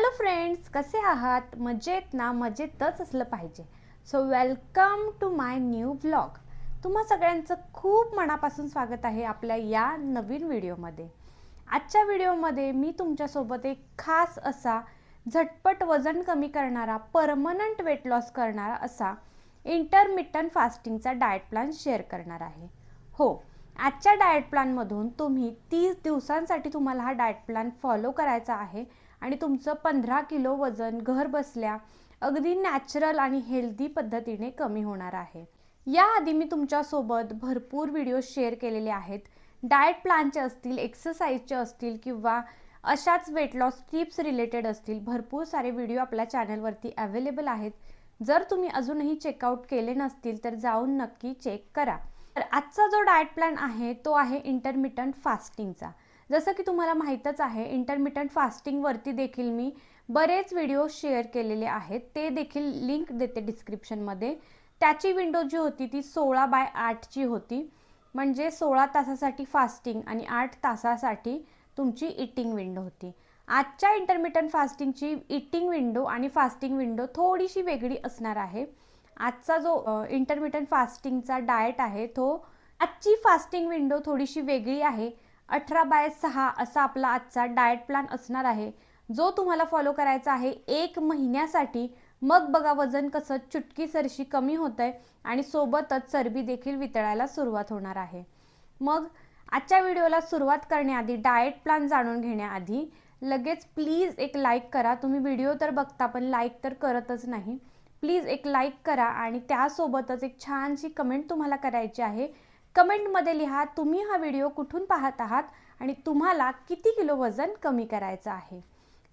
Hello friends कसे आहात? मजेत ना? मजेतच असलं पाहिजे. So welcome to my new blog तुम्हा सगळ्यांचं खूप मनापासून स्वागत आहे आपल्या या नवीन व्हिडिओमध्ये. आजच्या व्हिडिओमध्ये मी तुमच्यासोबत एक खास असा झटपट वजन कमी करणारा परमनंट वेट लॉस करणारा असा इंटरमिटंट फास्टिंगचा डाएट प्लॅन शेअर करणार आहे. हो आजच्या डाएट प्लॅनमधून तुम्ही तीस दिवसांसाठी तुम्हाला हा डाएट प्लॅन फॉलो करायचा आहे. आणि तुमचं पंधरा किलो वजन घर बसल्या अगदी नॅचरल आणि हेल्दी पद्धतीने कमी होणार आहे. याआधी मी तुमच्यासोबत भरपूर व्हिडिओ शेअर केलेले आहेत. डाएट प्लॅनचे असतील एक्सरसाइजचे असतील किंवा अशाच वेट लॉस टिप्स रिलेटेड असतील भरपूर सारे व्हिडिओ आपल्या चॅनलवरती अवेलेबल आहेत. जर तुम्ही अजूनही चेकआउट केले नसतील तर जाऊन नक्की चेक करा. तर आजचा जो डाएट प्लॅन आहे तो आहे इंटरमिटंट फास्टिंगचा जसं की तुम्हाला माहीतच आहे इंटरमिटंट फास्टिंगवरती देखील मी बरेच व्हिडिओ शेअर केलेले आहेत. ते देखील लिंक देते डिस्क्रिप्शनमध्ये त्याची विंडो जी होती ती सोळा बाय आठची होती. म्हणजे सोळा तासासाठी फास्टिंग आणि आठ तासासाठी तुमची इटिंग विंडो होती. आजच्या इंटरमिटंट फास्टिंगची इटिंग विंडो आणि फास्टिंग विंडो थोडीशी वेगळी असणार आहे. आजचा जो इंटरमिटंट फास्टिंगचा डाएट आहे तो आजची फास्टिंग विंडो थोडीशी वेगळी आहे. अठरा बाय सहा असा आपला आजचा डाएट प्लॅन असणार आहे. जो तुम्हाला फॉलो करायचा आहे एक महिन्यासाठी. मग बघा वजन कसं चुटकी सरशी कमी होत आहे आणि सोबतच चरबी देखील वितळायला सुरुवात होणार आहे. मग आजच्या व्हिडिओला सुरुवात करण्याआधी डाएट प्लॅन जाणून घेण्याआधी लगेच प्लीज एक लाईक करा. तुम्ही व्हिडिओ तर बघता पण लाईक तर करतच नाही. प्लीज एक लाईक करा आणि त्यासोबतच एक छानशी कमेंट तुम्हाला करायची आहे. कमेंटमध्ये लिहा तुम्ही हा व्हिडिओ कुठून पाहत आहात आणि तुम्हाला किती किलो वजन कमी करायचं आहे.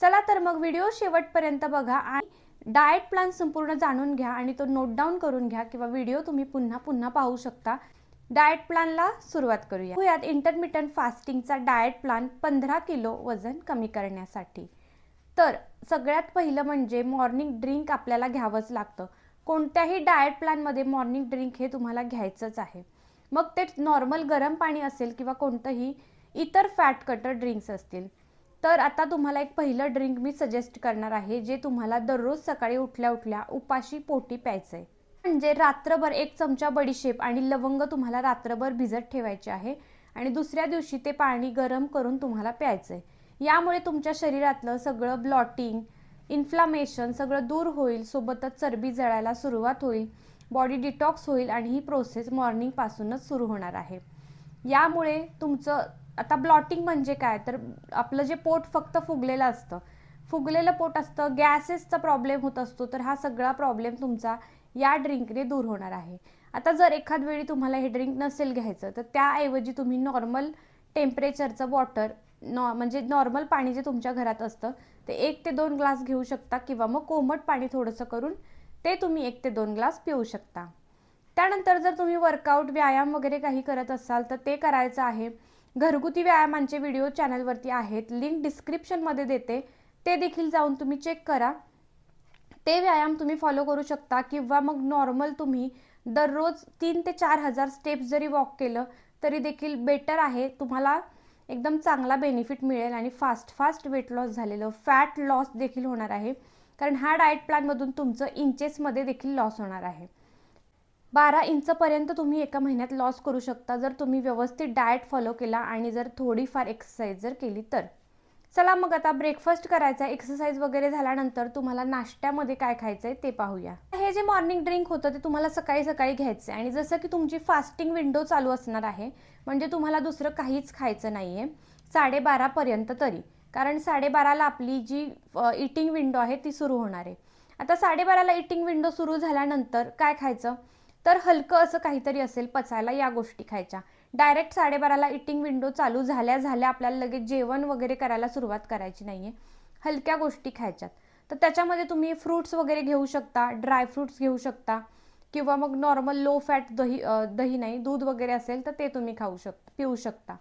चला तर मग व्हिडिओ शेवटपर्यंत बघा आणि डाएट प्लॅन संपूर्ण जाणून घ्या आणि तो नोट डाऊन करून घ्या किंवा व्हिडिओ तुम्ही पुन्हा पुन्हा पाहू शकता. डाएट प्लॅनला सुरुवात करूया. यात इंटरमिटंट फास्टिंगचा डाएट प्लॅन पंधरा किलो वजन कमी करण्यासाठी. तर सगळ्यात पहिलं म्हणजे मॉर्निंग ड्रिंक आपल्याला घ्यावंच लागतं. कोणत्याही डाएट प्लॅनमध्ये मॉर्निंग ड्रिंक हे तुम्हाला घ्यायचंच आहे. मग ते नॉर्मल गरम पाणी असेल किंवा कोणतंही इतर फॅट कटर ड्रिंक्स असतील. तर आता तुम्हाला एक पहिलं ड्रिंक मी सजेस्ट करणार आहे जे तुम्हाला दररोज सकाळी उठल्या उठल्या उपाशी पोटी प्यायचं आहे म्हणजे रात्रभर एक चमचा बडीशेप आणि लवंग तुम्हाला रात्रभर भिजत ठेवायचे आहे आणि दुसऱ्या दिवशी ते पाणी गरम करून तुम्हाला प्यायचं आहे यामुळे तुमच्या शरीरातलं सगळं ब्लॉटिंग इन्फ्लामेशन सगळं दूर होईल सोबतच चरबी जळायला सुरुवात होईल. बॉडी डिटॉक्स होईल आणि ही प्रोसेस मॉर्निंगपासूनच सुरू होणार आहे. यामुळे तुमचं आता ब्लॉटिंग म्हणजे काय? तर आपलं जे पोट फक्त फुगलेलं असतं फुगलेलं पोट असतं गॅसेसचा प्रॉब्लेम होत असतो तर हा सगळा प्रॉब्लेम तुमचा या ड्रिंकने दूर होणार आहे. आता जर एखाद वेळी तुम्हाला हे ड्रिंक नसेल घ्यायचं तर त्याऐवजी तुम्ही नॉर्मल टेम्परेचरचं वॉटर नॉ म्हणजे नॉर्मल पाणी जे तुमच्या घरात असतं ते एक ते दोन ग्लास घेऊ शकता किंवा मग कोमट पाणी थोडंसं करून ते तुम्ही एक ते दोन ग्लास पिऊ शकता. त्यानंतर जर तुम्ही वर्कआउट व्यायाम वगैरे काही करत असाल तर ते करायचं आहे. घरगुती व्यायामांचे व्हिडिओ चॅनलवरती आहेत. लिंक डिस्क्रिप्शनमध्ये देते. ते देखील जाऊन तुम्ही चेक करा. ते व्यायाम तुम्ही फॉलो करू शकता किंवा मग नॉर्मल तुम्ही दररोज तीन ते चार हजार स्टेप्स जरी वॉक केलं तरी देखील बेटर आहे. तुम्हाला एकदम चांगला बेनिफिट मिळेल आणि फास्ट फास्ट वेट लॉस झालेलं फॅट लॉस देखील होणार आहे. कारण ह्या डाएट प्लॅनमधून तुमचं इंचेसमध्ये देखील लॉस होणार आहे. बारा इंचपर्यंत तुम्ही एका महिन्यात लॉस करू शकता जर तुम्ही व्यवस्थित डाएट फॉलो केला आणि जर थोडीफार एक्सरसाइज जर केली तर. चला मग आता ब्रेकफास्ट करायचा एक्सरसाइज वगैरे झाल्यानंतर तुम्हाला नाश्त्यामध्ये काय खायचं आहे ते पाहूया. हे जे मॉर्निंग ड्रिंक होतं ते तुम्हाला सकाळी सकाळी घ्यायचं आहे आणि जसं की तुमची फास्टिंग विंडो चालू असणार आहे म्हणजे तुम्हाला दुसरं काहीच खायचं नाही आहे साडेबारापर्यंत तरी. कारण साडेबाराला आपली जी इटिंग विंडो आहे ती सुरू होणार आहे. आता साडेबाराला इटिंग विंडो सुरू झाल्यानंतर काय खायचं? तर हलकं असं काहीतरी असेल पचायला या गोष्टी खायच्या. डायरेक्ट साडेबाराला इटिंग विंडो चालू झाल्या झाल्या आपल्याला लगेच जेवण वगैरे करायला सुरुवात करायची नाही आहे हलक्या गोष्टी खायच्यात. तर त्याच्यामध्ये तुम्ही फ्रूट्स वगैरे घेऊ शकता ड्राय फ्रूट्स घेऊ शकता किंवा मग नॉर्मल लो फॅट दही दही नाही दूध वगैरे असेल तर ते तुम्ही खाऊ शकता पिऊ शकता.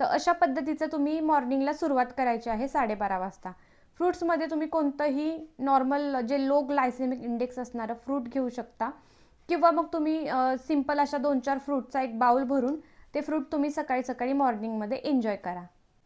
तर अशा पद्धतीचं तुम्ही मॉर्निंगला सुरुवात करायची आहे साडेबारा वाजता. फ्रूट्समध्ये तुम्ही कोणतंही नॉर्मल जे लो ग्लायसेमिक इंडेक्स असणारं फ्रूट घेऊ शकता. किंवा मग तुम्ही सिंपल अशा दोन चार फ्रूटचा एक बाउल भरून ते फ्रूट तुम्ही सकाळी सकाळी मॉर्निंगमध्ये एन्जॉय करा.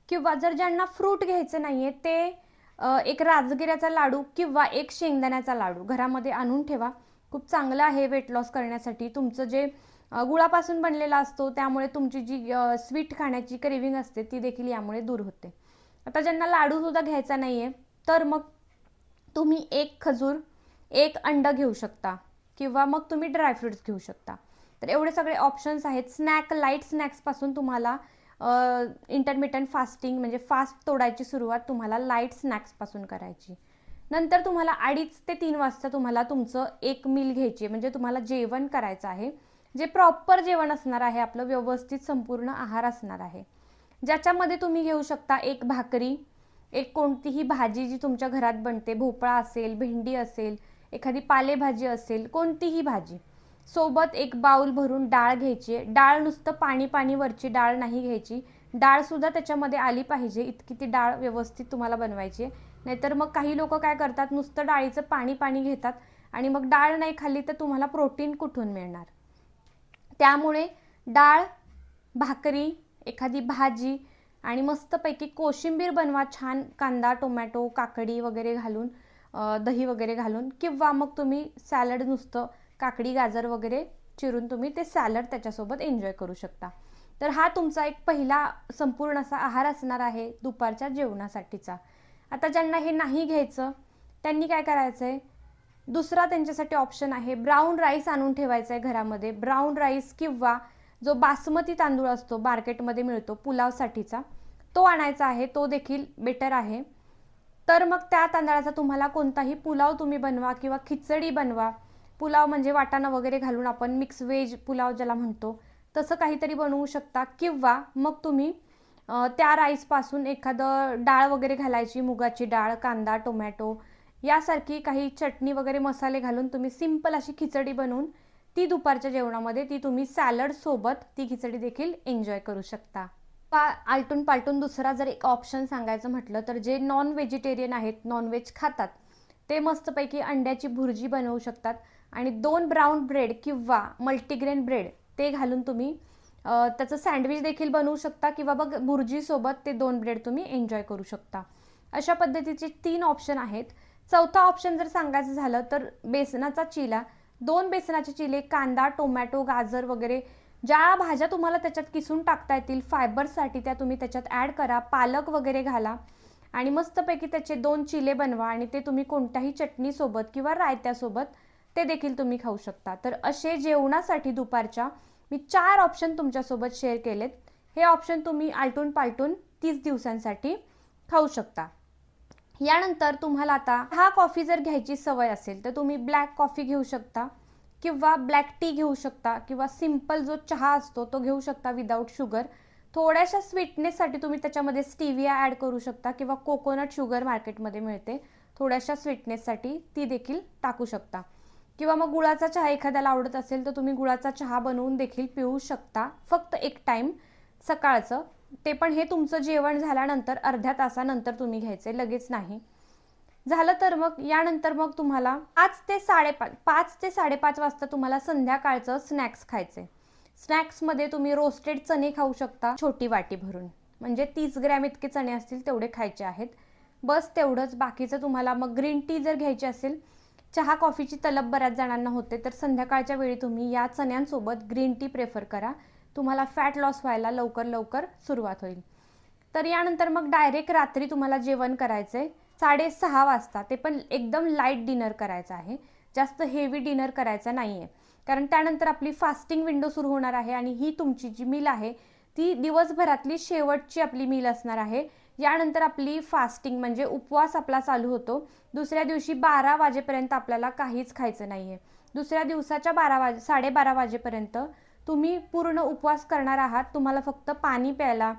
किंवा जर ज्यांना फ्रूट घ्यायचं नाही आहे ते एक राजगिऱ्याचा लाडू किंवा एक शेंगदाण्याचा लाडू घरामध्ये आणून ठेवा. खूप चांगलं आहे वेट लॉस करण्यासाठी. तुमचं जे गुळापासून बनलेला असतो. त्यामुळे तुमची जी स्वीट खाण्याची क्रेविंग असते ती देखील यामुळे दूर होते. आता ज्यांना लाडूसुद्धा घ्यायचा नाही आहे तर मग तुम्ही एक खजूर एक अंडं घेऊ शकता किंवा मग तुम्ही ड्रायफ्रुट्स घेऊ शकता. तर एवढे सगळे ऑप्शन्स आहेत. स्नॅक लाइट स्नॅक्सपासून तुम्हाला इंटरमिटंट फास्टिंग म्हणजे फास्ट तोडायची सुरुवात तुम्हाला लाइट स्नॅक्सपासून करायची. नंतर तुम्हाला अडीच ते तीन वाजता तुम्हाला तुमचं एक मील घ्यायची आहे. म्हणजे तुम्हाला जेवण करायचं आहे. जे प्रॉपर जेवण असणार आहे आपलं व्यवस्थित संपूर्ण आहार असणार आहे. ज्याच्यामध्ये तुम्ही घेऊ शकता एक भाकरी एक कोणतीही भाजी जी तुमच्या घरात बनते भोपळा असेल भेंडी असेल एखादी पालेभाजी असेल कोणतीही भाजी. सोबत एक बाऊल भरून डाळ घ्यायची आहे. डाळ नुसतं पाणी पाणी वरची डाळ नाही घ्यायची. डाळसुद्धा त्याच्यामध्ये आली पाहिजे. इतकी ती डाळ व्यवस्थित तुम्हाला बनवायची आहे. नाहीतर मग काही लोक काय करतात नुसतं डाळीचं पाणी पाणी घेतात आणि मग डाळ नाही खाल्ली तर तुम्हाला प्रोटीन कुठून मिळणार? त्यामुळे डाळ भाकरी एखादी भाजी आणि मस्तपैकी कोशिंबीर बनवा. छान कांदा टोमॅटो काकडी वगैरे घालून दही वगैरे घालून किंवा मग तुम्ही सॅलड नुसतं काकडी गाजर वगैरे चिरून तुम्ही ते सॅलड त्याच्यासोबत एन्जॉय करू शकता. तर हा तुमचा एक पहिला संपूर्ण असा आहार असणार आहे दुपारच्या जेवणासाठीचा. आता ज्यांना हे नाही घ्यायचं त्यांनी काय करायचं आहे दुसरा त्यांच्यासाठी ऑप्शन आहे. ब्राऊन राईस आणून ठेवायचा आहे घरामध्ये. ब्राऊन राईस किंवा जो बासमती तांदूळ असतो मार्केटमध्ये मिळतो पुलावसाठीचा तो आणायचा आहे. तो देखील बेटर आहे. तर मग त्या तांदळाचा तुम्हाला कोणताही पुलाव तुम्ही बनवा किंवा खिचडी बनवा. पुलाव म्हणजे वाटाणा वगैरे घालून आपण मिक्स व्हेज पुलाव ज्याला म्हणतो तसं काहीतरी बनवू शकता. किंवा मग तुम्ही त्या राईसपासून एखादं डाळ वगैरे घालायची मुगाची डाळ कांदा टोमॅटो यासारखी काही चटणी वगैरे मसाले घालून तुम्ही सिंपल अशी खिचडी बनवून ती दुपारच्या जेवणामध्ये ती तुम्ही सॅलडसोबत ती खिचडी देखील एन्जॉय करू शकता. पा आलटून पालटून दुसरा जर एक ऑप्शन सांगायचं म्हटलं तर जे नॉन व्हेजिटेरियन आहेत नॉनव्हेज खातात ते मस्तपैकी अंड्याची भुर्जी बनवू शकतात आणि दोन ब्राऊन ब्रेड किंवा मल्टीग्रेन ब्रेड ते घालून तुम्ही त्याचं सँडविच देखील बनवू शकता किंवा बघ भुर्जीसोबत ते दोन ब्रेड तुम्ही एन्जॉय करू शकता. अशा पद्धतीचे तीन ऑप्शन आहेत. चौथा ऑप्शन जर सांगायचं झालं तर बेसनाचा चिला. दोन बेसनाचे चिले कांदा टोमॅटो गाजर वगैरे. ज्या भाज्या तुम्हाला त्याच्यात किसून टाकता येतील फायबरसाठी त्या तुम्ही त्याच्यात ॲड करा. पालक वगैरे घाला. आणि मस्तपैकी त्याचे दोन चिले बनवा आणि ते तुम्ही कोणत्याही चटणीसोबत किंवा रायत्यासोबत ते देखील तुम्ही खाऊ शकता. तर असे जेवणासाठी दुपारच्या मी चार ऑप्शन तुमच्यासोबत शेअर केलेत. हे ऑप्शन तुम्ही आलटून पालटून तीस दिवसांसाठी खाऊ शकता. यानंतर तुम्हाला आता हा कॉफी जर घ्यायची सवय असेल तर तुम्ही ब्लॅक कॉफी घेऊ शकता किंवा ब्लॅक टी घेऊ शकता किंवा सिंपल जो चहा असतो तो घेऊ शकता विदाऊट शुगर थोड्याशा स्वीटनेससाठी तुम्ही त्याच्यामध्ये स्टिविया ॲड करू शकता किंवा कोकोनट शुगर मार्केटमध्ये मिळते. थोड्याशा स्वीटनेससाठी ती देखील टाकू शकता. किंवा मग गुळाचा चहा एखाद्याला आवडत असेल तर तुम्ही गुळाचा चहा बनवून देखील पिऊ शकता. फक्त एक टाईम सकाळचं. ते पण हे तुमचं जेवण झाल्यानंतर अर्ध्या तासानंतर तुम्ही घ्यायचे लगेच नाही. झालं तर मग यानंतर मग तुम्हाला पाच ते साडेपाच पाच ते साडेपाच वाजता तुम्हाला संध्याकाळचं स्नॅक्स खायचे. स्नॅक्समध्ये तुम्ही रोस्टेड चणे खाऊ शकता छोटी वाटी भरून. म्हणजे तीस ग्रॅम इतके चणे असतील तेवढे खायचे आहेत. बस तेवढंच. बाकीचं तुम्हाला मग ग्रीन टी जर घ्यायची असेल चहा कॉफीची तलब बऱ्याच जणांना होते तर संध्याकाळच्या वेळी तुम्ही या चण्यांसोबत ग्रीन टी प्रेफर करा. तुम्हाला फॅट लॉस व्हायला लवकर लवकर सुरुवात होईल. तर यानंतर मग डायरेक्ट रात्री तुम्हाला जेवण करायचं आहे साडेसहा वाजता ते पण एकदम लाइट डिनर करायचं आहे. जास्त हेवी डिनर करायचं नाही आहे कारण त्यानंतर आपली फास्टिंग विंडो सुरू होणार आहे आणि ही तुमची जी मील आहे ती दिवसभरातली शेवटची आपली मील असणार आहे. यानंतर आपली फास्टिंग म्हणजे उपवास आपला चालू होतो. दुसऱ्या दिवशी बारा वाजेपर्यंत आपल्याला काहीच खायचं नाही आहे दुसऱ्या दिवसाच्या बारा वाजे साडेबारा वाजेपर्यंत तुम्ही पूर्ण उपवास करणार आहात तुम्हाला फक्त पाणी प्यायला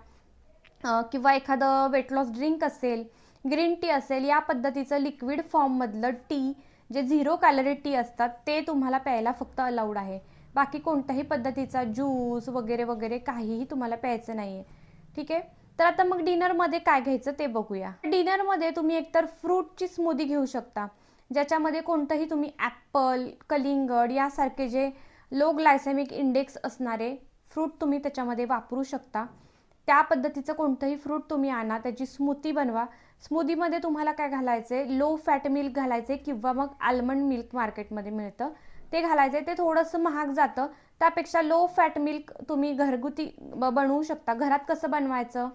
किंवा एखादं वेट लॉस ड्रिंक असेल ग्रीन टी असेल या पद्धतीचं लिक्विड फॉर्ममधलं टी जे झिरो कॅलरी टी असतात ते तुम्हाला प्यायला फक्त अलाउड आहे. बाकी कोणत्याही पद्धतीचा ज्यूस वगैरे वगैरे काहीही तुम्हाला प्यायचं नाही आहे ठीक आहे? तर आता मग डिनरमध्ये काय घ्यायचं ते बघूया. डिनरमध्ये तुम्ही एकतर फ्रूटची स्मूदी घेऊ शकता. ज्याच्यामध्ये कोणतंही तुम्ही ॲप्पल कलिंगड यासारखे जे लो ग्लायसेमिक इंडेक्स असणारे फ्रूट तुम्ही त्याच्यामध्ये वापरू शकता. त्या पद्धतीचं कोणतंही फ्रूट तुम्ही आणा त्याची स्मूथी बनवा. स्मूदीमध्ये तुम्हाला काय घालायचं आहे लो फॅट मिल्क घालायचे किंवा मग आल्मंड मिल्क मार्केटमध्ये मिळतं. ते घालायचं ते थोडंसं महाग जातं. त्यापेक्षा लो फॅट मिल्क तुम्ही घरगुती बनवू शकता. घरात कसं बनवायचं?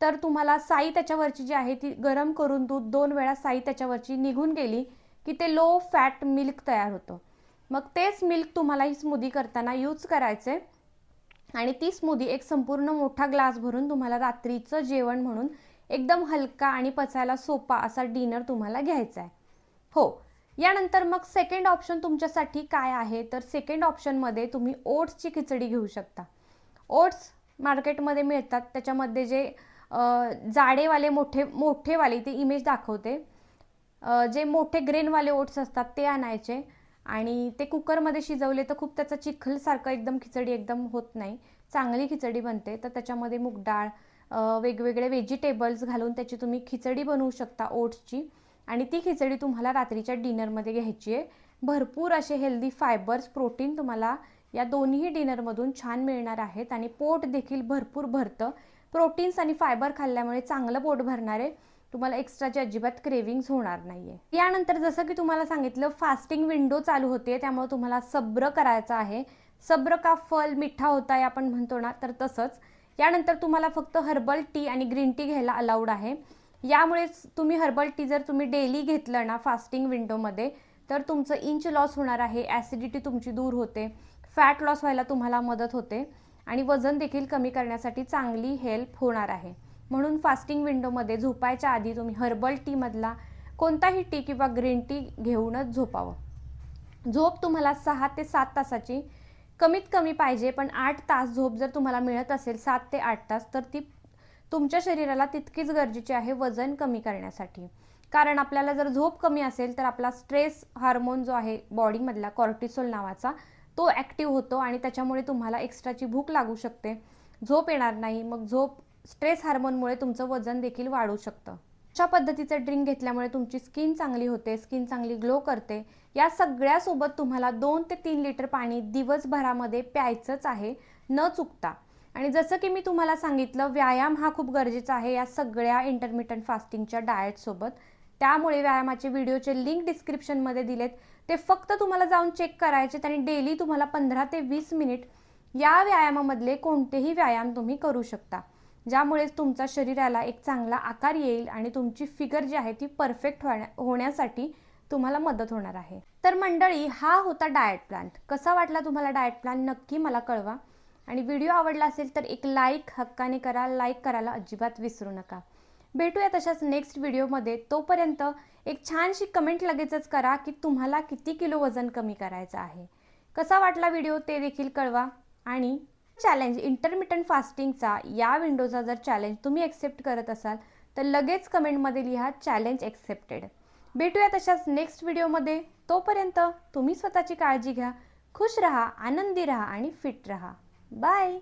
तर तुम्हाला साई त्याच्यावरची जी आहे ती गरम करून दूध दोन वेळा साई त्याच्यावरची निघून गेली की ते लो फॅट मिल्क तयार होतं. मग तेच मिल्क तुम्हाला ही स्मूदी करताना यूज करायचे आणि ती स्मूदी एक संपूर्ण मोठा ग्लास भरून तुम्हाला रात्रीचं जेवण म्हणून एकदम हलका आणि पचायला सोपा असा डिनर तुम्हाला घ्यायचा आहे हो यानंतर मग सेकंड ऑप्शन तुमच्यासाठी काय आहे? तर सेकंड ऑप्शनमध्ये तुम्ही ओट्सची खिचडी घेऊ शकता. ओट्स मार्केटमध्ये मिळतात त्याच्यामध्ये जे जाडेवाले मोठे मोठेवाले ते इमेज दाखवते. जे मोठे ग्रेनवाले ओट्स असतात ते आणायचे. आणि ते कुकरमध्ये शिजवले तर खूप त्याचा चिखलसारखं एकदम खिचडी एकदम होत नाही. चांगली खिचडी बनते. तर त्याच्यामध्ये मूग डाळ वेगवेगळे व्हेजिटेबल्स घालून त्याची तुम्ही खिचडी बनवू शकता ओट्सची. आणि ती खिचडी तुम्हाला रात्रीच्या डिनरमध्ये घ्यायची आहे. भरपूर असे हेल्दी फायबर्स प्रोटीन तुम्हाला या दोन्ही डिनरमधून छान मिळणार आहेत. आणि पोट देखील भरपूर भरतं. प्रोटीन्स आणि फायबर खाल्ल्यामुळे चांगलं पोट भरणार आहे. तुम्हाला एक्स्ट्राची अजिबात क्रेविंग्स होणार नाही आहे यानंतर जसं की तुम्हाला सांगितलं फास्टिंग विंडो चालू होते त्यामुळे तुम्हाला सब्र करायचं आहे. सब्र का फल मिठा होता आहे आपण म्हणतो ना तर तसंच. यानंतर तुम्हाला फक्त हर्बल टी आणि ग्रीन टी घ्यायला अलाउड आहे. यामुळेच तुम्ही हर्बल टी जर तुम्ही डेली घेतलं ना फास्टिंग विंडोमध्ये तर तुमचं इंच लॉस होणार आहे ॲसिडिटी तुमची दूर होते फॅट लॉस व्हायला तुम्हाला मदत होते आणि वजन देखील कमी करण्यासाठी चांगली हेल्प होणार आहे. म्हणून फास्टिंग विंडोमध्ये झोपायच्या आधी तुम्ही हर्बल टीमधला कोणताही टी किंवा ग्रीन टी घेऊनच झोपावं. झोप तुम्हाला सहा ते सात तासाची कमीत कमी पाहिजे पण आठ तास झोप जर तुम्हाला मिळत असेल सात ते आठ तास तर ती तुमच्या शरीराला तितकीच गरजेची आहे वजन कमी करण्यासाठी. कारण आपल्याला जर झोप कमी असेल तर आपला स्ट्रेस हार्मोन जो आहे बॉडीमधला कॉर्टिसोल नावाचा तो ॲक्टिव्ह होतो आणि त्याच्यामुळे तुम्हाला एक्स्ट्राची भूक लागू शकते. झोप येणार नाही मग झोप स्ट्रेस हार्मोनमुळे तुमचं वजन देखील वाढू शकतं. अशा पद्धतीचं ड्रिंक घेतल्यामुळे तुमची स्किन चांगली होते स्किन चांगली ग्लो करते. या सगळ्यासोबत तुम्हाला दोन ते तीन लिटर पाणी दिवसभरामध्ये प्यायचंच आहे न चुकता. आणि जसं की मी तुम्हाला सांगितलं व्यायाम हा खूप गरजेचा आहे या सगळ्या इंटरमिटंट फास्टिंगच्या डाएटसोबत त्यामुळे व्यायामाचे व्हिडिओचे लिंक डिस्क्रिप्शनमध्ये दिलेत. ते फक्त तुम्हाला जाऊन चेक करायचे आणि डेली तुम्हाला पंधरा ते वीस मिनिट या व्यायामामधले कोणतेही व्यायाम तुम्ही करू शकता. ज्यामुळे तुमच्या शरीराला एक चांगला आकार येईल आणि तुमची फिगर जी आहे ती परफेक्ट होण्या होण्यासाठी तुम्हाला मदत होणार आहे. तर मंडळी हा होता डाएट प्लॅन कसा वाटला तुम्हाला डाएट प्लॅन नक्की मला कळवा. आणि व्हिडिओ आवडला असेल तर एक लाईक हक्काने करा लाईक करायला अजिबात विसरू नका. भेटूया तशाच नेक्स्ट व्हिडिओमध्ये. तोपर्यंत एक छानशी कमेंट लगेचच करा की तुम्हाला किती किलो वजन कमी करायचं आहे. कसा वाटला व्हिडिओ ते देखील कळवा. आणि चॅलेंज इंटरमिटंट फास्टिंगचा या विंडोचा जर चॅलेंज तुम्ही एक्सेप्ट करत असाल तर लगेच कमेंटमध्ये लिहा चॅलेंज एक्सेप्टेड भेटूया तशाच नेक्स्ट व्हिडिओमध्ये तोपर्यंत तुम्ही स्वतःची काळजी घ्या खुश रहा आनंदी रहा आणि फिट रहा. बाय